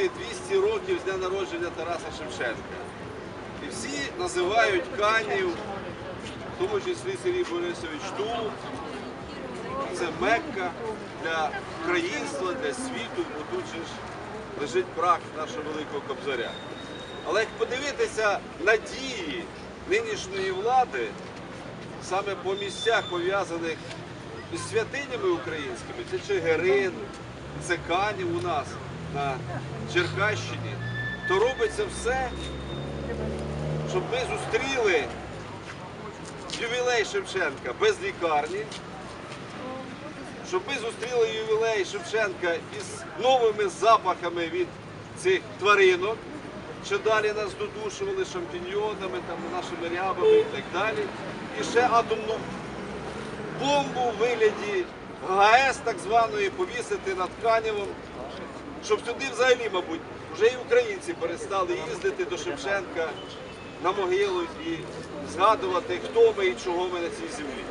святкувати 200 років з дня народження Тараса Шевченка. І всі називають Канів, в тому числі Сергій Борисович Тулуб. Це Мекка для українства, для світу, бо тут же ж лежить прах нашого великого кобзаря. Але як подивитися на дії нинішньої влади, саме по місцях пов'язаних із святинями українськими, це Чигирин, це Канів у нас на Черкащині, то робиться все, щоб ми зустріли ювілей Шевченка без лікарні, щоб ми зустріли ювілей Шевченка із новими запахами від цих тваринок, що далі нас додушували шампіньйонами, там, нашими рябами і так далі. І ще атомну бомбу в вигляді ГАЕС так званої повісити над Канєвом, щоб сюди взагалі, мабуть, вже і українці перестали їздити до Шевченка на могилу і згадувати, хто ми і чого ми на цій землі.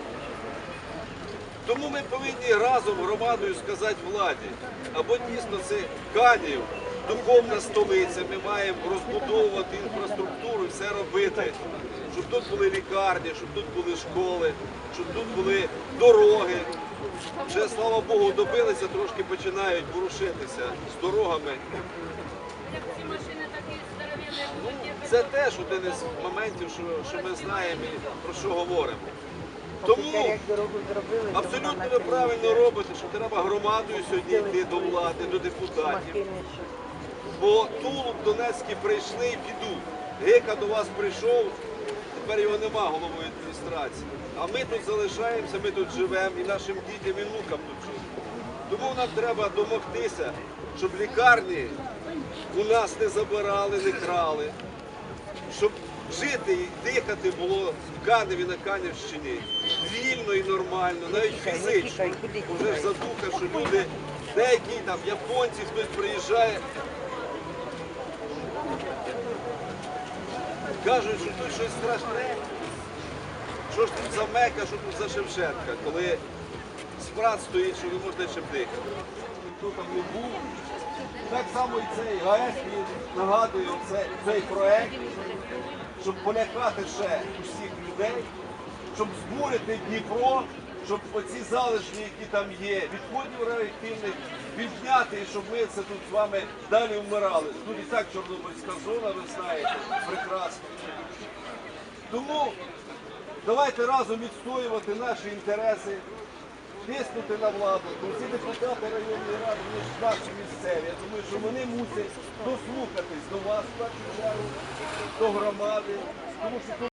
Тому ми повинні разом громадою сказати владі, або дійсно це Канів, духовна столиця, ми маємо розбудовувати інфраструктуру, все робити, щоб тут були лікарні, щоб тут були школи, щоб тут були дороги. Вже, слава Богу, добилися, трошки починають ворушитися з дорогами. Як ці машини такі здоров'яні Це теж один із моментів, що, що ми знаємо і про що говоримо. Тому абсолютно ви правильно робите, що треба громадою сьогодні йти до влади, до депутатів. Бо Тулуб Донецький прийшли і підуть. Гека до вас прийшов, тепер його нема головою адміністрації. А ми тут залишаємося, ми тут живемо і нашим дітям і внукам тут жити. Тому нам треба домогтися, щоб лікарні у нас не забирали, не крали, щоб жити і дихати було в Каневі на Канівщині вільно і нормально, навіть фізично. Вже ж задуха, що люди, деякі там японці, хтось приїжджає, кажуть, що тут щось страшне. Що ж тут за Мека, що тут за Шевченка, коли спрат стоїть, що не можна ще дихати. Хто там не був. Так само і цей ГАЕС нагадує оце- цей проект, щоб полякати ще усіх людей, щоб збурити Дніпро, щоб оці залишки, які там є, відходів радіоактивних, підняти, і щоб ми це тут з вами далі вмирали. Тут і так Чорнобильська зона, ви знаєте, прекрасно. Тому давайте разом відстоювати наші інтереси, тиснути на владу. Ці депутати районної ради, вони ж наші місцеві. Я думаю, що вони мусять дослухатись до вас до громади. Тому що